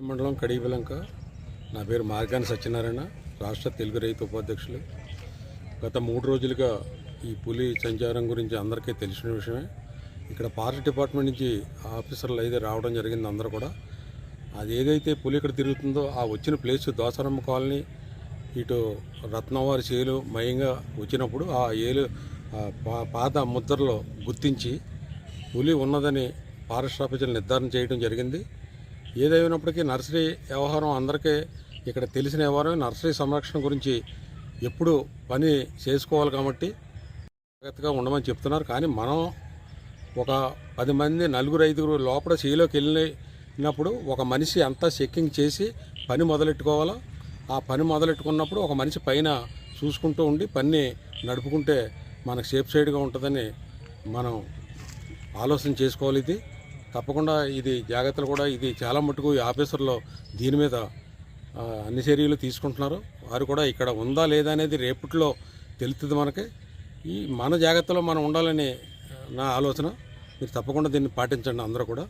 మండలం కడిబిలంక నా పేరు మార్గాని సత్యనారాయణ రాష్ట్ర తెలుగు రైతు ఉపాధ్యక్షులు. గత మూడు రోజులుగా ఈ పులి సంచారం గురించి అందరికీ తెలిసిన విషయమే. ఇక్కడ ఫారెస్ట్ డిపార్ట్మెంట్ నుంచి ఆఫీసర్లు అయితే రావడం జరిగింది అందరూ కూడా. అది ఏదైతే పులి ఇక్కడ తిరుగుతుందో ఆ వచ్చిన ప్లేస్ దోసరమ్మ కాలనీ ఇటు రత్నవారి చేలు మయంగా వచ్చినప్పుడు ఆ ఏలు ఆ పా- పాత ముద్రలో గుర్తించి పులి ఉన్నదని ఫారెస్ట్ ఆఫీసర్లు నిర్ధారణ చేయడం జరిగింది. ఏదైనప్పటికీ నర్సరీ వ్యవహారం అందరికీ ఇక్కడ తెలిసిన వ్యవహారం నర్సరీ సంరక్షణ గురించి ఎప్పుడు పని చేసుకోవాలి కాబట్టి జాగ్రత్తగా ఉండమని చెప్తున్నారు. కానీ మనం ఒక పది మంది నలుగురు ఐదుగురు లోపల చేలోకి వెళ్ళినప్పుడు ఒక మనిషి అంతా చెక్కింగ్ చేసి పని మొదలెట్టుకోవాలో? ఆ పని మొదలెట్టుకున్నప్పుడు ఒక మనిషి పైన చూసుకుంటూ ఉండి పని నడుపుకుంటే మనకు సేఫ్ సైడ్గా ఉంటుందని మనం ఆలోచన చేసుకోవాలి ఇది. తప్పకుండా ఇది జాగ్రత్తలు కూడా ఇది చాలా మటుకు ఈ ఆఫీసర్లో దీని మీద అన్ని చర్యలు తీసుకుంటున్నారు. వారు కూడా ఇక్కడ ఉందా లేదా అనేది రేపట్లో తెలుస్తుంది మనకి. ఈ మన జాగ్రత్తలో మనం ఉండాలని నా ఆలోచన. మీరు తప్పకుండా దీన్ని పాటించండి అందరూ కూడా.